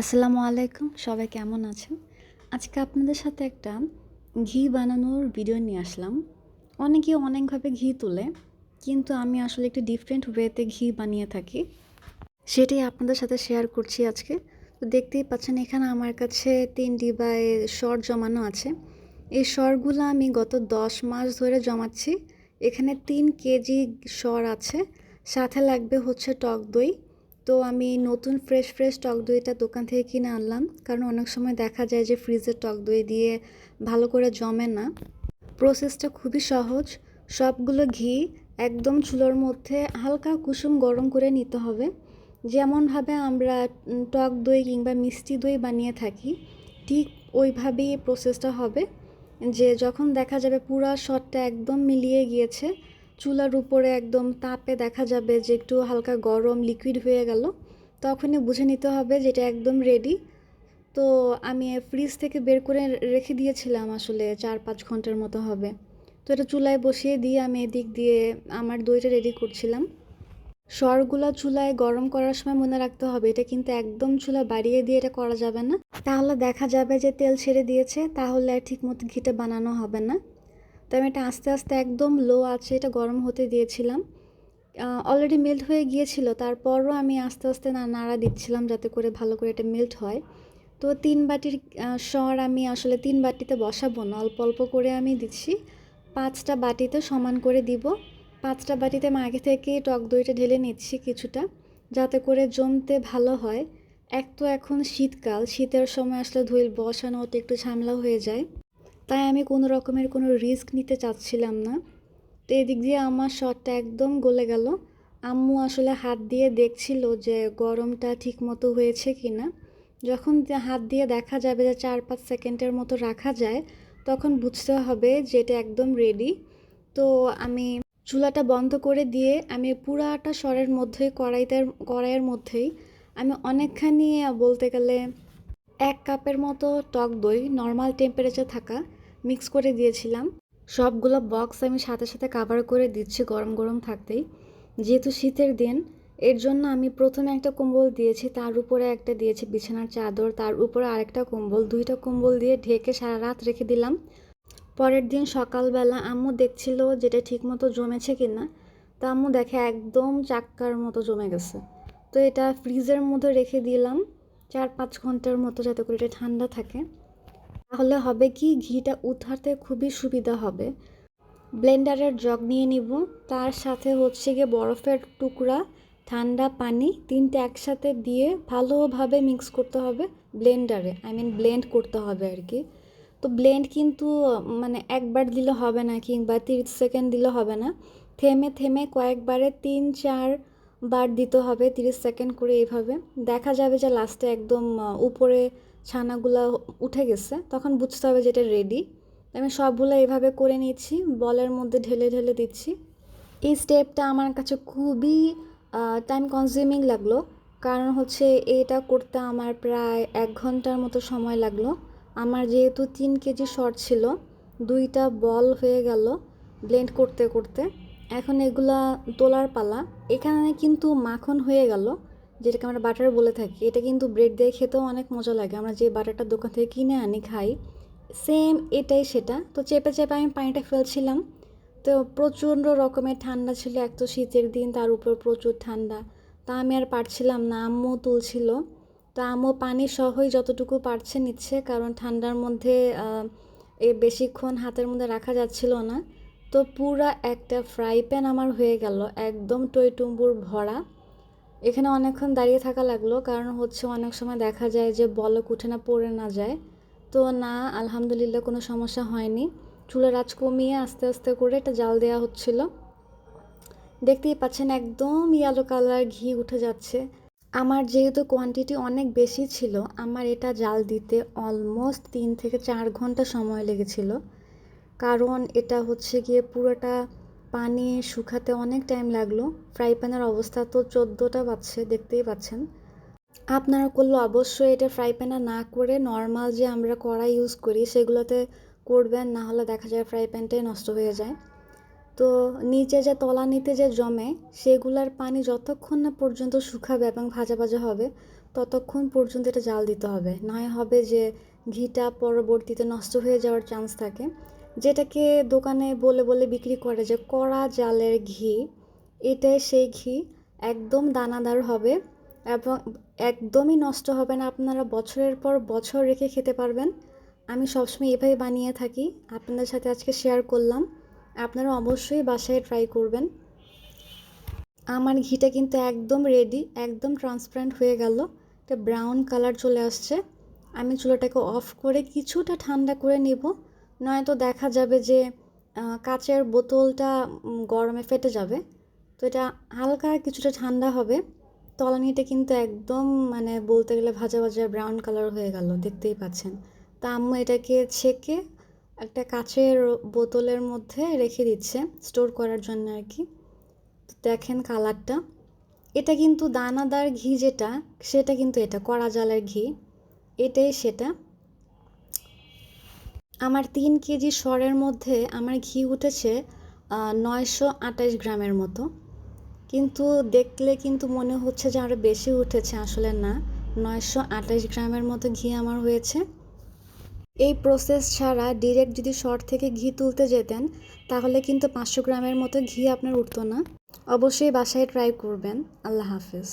আসসালামু আলাইকুম, সবাই কেমন আছেন? আজকে আপনাদের সাথে একটা ঘি বানানোর ভিডিও নিয়ে আসলাম। অনেকে অনেকভাবে ঘি তোলে, কিন্তু আমি আসলে একটু ডিফারেন্ট ওয়েতে ঘি বানিয়ে থাকি। সেটাই আপনাদের সাথে শেয়ার করছি আজকে। তো দেখতেই পাচ্ছেন, এখানে আমার কাছে তিন ডিবায় শর জমানো আছে। এই শরগুলো আমি গত দশ মাস ধরে জমাচ্ছি। এখানে তিন কেজি শর আছে, সাথে লাগবে হচ্ছে টক দই। তো আমি নতুন ফ্রেশ ফ্রেশ টক দইটা দোকান থেকে কিনে আনলাম। কারণ অনেক সময় দেখা যায় যে ফ্রিজের টক দই দিয়ে ভালো করে জমে না। প্রসেসটা খুবই সহজ। সবগুলো ঘি একদম চুলোর মধ্যে হালকা কুসুম গরম করে নিতে হবে। যেমনভাবে আমরা টক দই কিংবা মিষ্টি দই বানিয়ে থাকি, ঠিক ওইভাবেই প্রসেসটা হবে। যে যখন দেখা যাবে পুরা শটটা একদম মিলিয়ে গিয়েছে চুলার উপরে একদম তাপে দেখা যাবে যে একটু হালকা গরম লিকুইড হয়ে গেল। তখনই বুঝে নিতে হবে যেটা একদম রেডি তো আমি ফ্রিজ থেকে বের করে রেখে দিয়েছিলাম আসলে চার পাঁচ ঘণ্টার মতো হবে। তো এটা চুলায় বসিয়ে দিয়ে আমি এদিক দিয়ে আমার দইটা রেডি করছিলাম। সরগুলো চুলায় গরম করার সময় মনে রাখতে হবে, এটা কিন্তু একদম চুলা বাড়িয়ে দিয়ে এটা করা যাবে না। তাহলে দেখা যাবে যে তেল ছেড়ে দিয়েছে, তাহলে আর ঠিক মতো ঘিটা বানানো হবে না। তো আমি এটা আস্তে আস্তে একদম লো আছে, এটা গরম হতে দিয়েছিলাম। অলরেডি মেল্ট হয়ে গিয়েছিল, তারপরও আমি আস্তে আস্তে না, নাড়া দিচ্ছিলাম যাতে করে ভালো করে এটা মেল্ট হয়। তো তিন বাটির স্বর আমি আসলে তিন বাটিতে বসাবো না, অল্প অল্প করে আমি দিচ্ছি। পাঁচটা বাটিতে সমান করে দিব। পাঁচটা বাটিতে আমি আগে থেকে টক দইটা ঢেলে নিচ্ছি কিছুটা, যাতে করে জমতে ভালো হয়। এক তো এখন শীতকাল, শীতের সময় আসলে ধুইল বসানো ওটা একটু ঝামেলা হয়ে যায়। তাই আমি কোনো রকমের কোনো রিস্ক নিতে চাচ্ছিলাম না। তো এদিক দিয়ে আমার শটটা একদম গলে গেল। আম্মু আসলে হাত দিয়ে দেখছিল যে গরমটা ঠিক মতো হয়েছে কি না যখন হাত দিয়ে দেখা যাবে যে চার পাঁচ সেকেন্ডের মতো রাখা যায়, তখন বুঝতে হবে যে এটা একদম রেডি তো আমি চুলাটা বন্ধ করে দিয়ে আমি পুরাটা স্বরের মধ্যেই কড়াইতে, কড়াইয়ের মধ্যেই আমি অনেকখানি বলতে গেলে এক কাপের মতো টক দই নর্মাল টেম্পারেচার থাকা মিক্স করে দিয়েছিলাম। সবগুলো বক্স আমি সাথে সাথে কাভার করে দিচ্ছি গরম গরম থাকতেই। যেহেতু শীতের দিন, এর জন্য আমি প্রথমে একটা কম্বল দিয়েছি, তার উপরে একটা দিয়েছি বিছানার চাদর, তার উপরে আরেকটা কম্বল, দুইটা কম্বল দিয়ে ঢেকে সারা রাত রেখে দিলাম। পরের দিন সকালবেলা আম্মু দেখছিল যেটা ঠিকমতো জমেছে কি না তা আম্মু দেখে একদম চাক্কার মতো জমে গেছে। তো এটা ফ্রিজের মধ্যে রেখে দিলাম, চার পাঁচ ঘণ্টার মতো যাতে করে এটা ঠান্ডা থাকে। তাহলে হবে কি? ঘিটা উঠাতে খুবই সুবিধা হবে। ব্লেন্ডারের জগ নিয়ে নিব। তার সাথে হচ্ছে গিয়ে বরফের টুকরা, ঠান্ডা পানি, তিনটে একসাথে দিয়ে ভালোভাবে মিক্স করতে হবে ব্লেন্ডারে। আই মিন ব্লেন্ড করতে হবে আর কি। তো ব্লেন্ড কিন্তু মানে একবার দিলে হবে না কিংবা তিরিশ সেকেন্ড দিলে হবে না। থেমে থেমে কয়েকবারে তিন, চার বার দিতে হবে তিরিশ সেকেন্ড করে এইভাবে দেখা যাবে যে লাস্টে একদম উপরে ছানাগুলো উঠে গেছে, তখন বুঝতে হবে যে এটা রেডি আমি সবগুলো এভাবে করে নিচ্ছি বলের মধ্যে ঢেলে ঢেলে দিচ্ছি। এই স্টেপটা আমার কাছে খুবই টাইম কনজিউমিং লাগল। কারণ হচ্ছে এটা করতে আমার প্রায় এক ঘণ্টার মতো সময় লাগল। আমার যেহেতু তিন কেজি শর্ট ছিল, দুইটা বল হয়ে গেল ব্লেন্ড করতে করতে। এখন এগুলা তোলার পালা। এখানে কিন্তু মাখন হয়ে গেল। যেটাকে আমরা বাটার বলে থাকি, এটা কিন্তু ব্রেড দিয়ে খেতেও অনেক মজা লাগে। আমরা যে বাটারটা দোকান থেকে কিনে আনি, খাই সেম এটাই সেটা। তো চেপে চেপে আমি পানিটা ফেলছিলাম। তো প্রচণ্ড রকমের ঠান্ডা ছিল, এক তো শীতের দিন, তার উপর প্রচুর ঠান্ডা। তা আমি আর পারছিলাম না, আম্মু তুলছিল। তো আম্মু পানি সহই যতটুকু পারছে নিচ্ছে, কারণ ঠান্ডার মধ্যে এ বেশিক্ষণ হাতের মধ্যে রাখা যাচ্ছিল না। তো পুরা একটা ফ্রাই প্যান আমার হয়ে গেল, একদম টইটুম্বুর ভরা। এখানে অনেকক্ষণ দাঁড়িয়ে থাকা লাগল, কারণ হচ্ছে অনেক সময় দেখা যায় যে বলক উঠে না, পড়ে না যায়। তো না, আলহামদুলিল্লাহ কোনো সমস্যা হয়নি। চুলের আঁচ কমিয়ে আস্তে আস্তে করে এটা জাল দেওয়া হচ্ছিল। দেখতেই পাচ্ছেন একদম ইয়ালো কালার ঘি উঠে যাচ্ছে। আমার যেহেতু কোয়ান্টিটি অনেক বেশি ছিল, আমার এটা জাল দিতে অলমোস্ট তিন থেকে চার ঘণ্টা সময় লেগেছিল। কারণ এটা হচ্ছে গিয়ে পুরোটা পানি শুকাতে অনেক টাইম লাগল। ফ্রাই প্যানের অবস্থা তো চোদ্দোটা বাজছে, দেখতেই পাচ্ছেন। আপনারা করলে অবশ্যই এটা ফ্রাই প্যানে না করে নর্মাল যে আমরা কড়াই ইউজ করি, সেগুলোতে করবেন, না হলে দেখা যায় ফ্রাই প্যানটাই নষ্ট হয়ে যায়। তো নিচে যে তলা নিতে যে জমে, সেগুলার পানি যতক্ষণ না পর্যন্ত শুকাবে এবং ভাজা ভাজা হবে, ততক্ষণ পর্যন্ত এটা জাল দিতে হবে। নয় হবে যে ঘিটা পরবর্তীতে নষ্ট হয়ে যাওয়ার চান্স থাকে। যেটাকে দোকানে বলে বলে বিক্রি করে যে কড়া জালের ঘি, এটাই সেই ঘি একদম দানাদার হবে এবং একদমই নষ্ট হবে না। আপনারা বছরের পর বছর রেখে খেতে পারবেন। আমি সবসময় এভাবে বানিয়ে থাকি। আপনাদের সাথে আজকে শেয়ার করলাম। আপনারা অবশ্যই বাসায় ট্রাই করবেন। আমার ঘিটা কিন্তু একদম রেডি একদম ট্রান্সপারেন্ট হয়ে গেল। একটা ব্রাউন কালার চলে আসছে। আমি চুলাটাকে অফ করে কিছুটা ঠান্ডা করে নিব। নয়তো দেখা যাবে যে কাচের বোতলটা গরমে ফেটে যাবে। তো এটা হালকা, কিছুটা ঠান্ডা হবে। তলানিটা কিন্তু একদম মানে বলতে গেলে ভাজা ভাজা ব্রাউন কালার হয়ে গেল, দেখতেই পাচ্ছেন। তা আম্মু এটাকে ছেঁকে একটা কাচের বোতলের মধ্যে রেখে দিচ্ছে স্টোর করার জন্য আর কি। দেখেন কালারটা এটা কিন্তু দানাদার ঘি যেটা, সেটা কিন্তু এটা, কড়া জালের ঘি। এটাই সেটা। আমার তিন কেজি সরের মধ্যে আমার ঘি উঠেছে নয়শো আঠাশ গ্রামের মতো। কিন্তু দেখলে কিন্তু মনে হচ্ছে যে আরও বেশি উঠেছে, আসলে না। নয়শো আঠাশ গ্রামের মতো ঘি আমার হয়েছে। এই প্রসেস ছাড়া ডিরেক্ট যদি শর্ট থেকে ঘি তুলতে যেতেন, তাহলে কিন্তু পাঁচশো গ্রামের মতো ঘি আপনার উঠতো না। অবশ্যই বাসায় ট্রাই করবেন। আল্লাহ হাফিজ।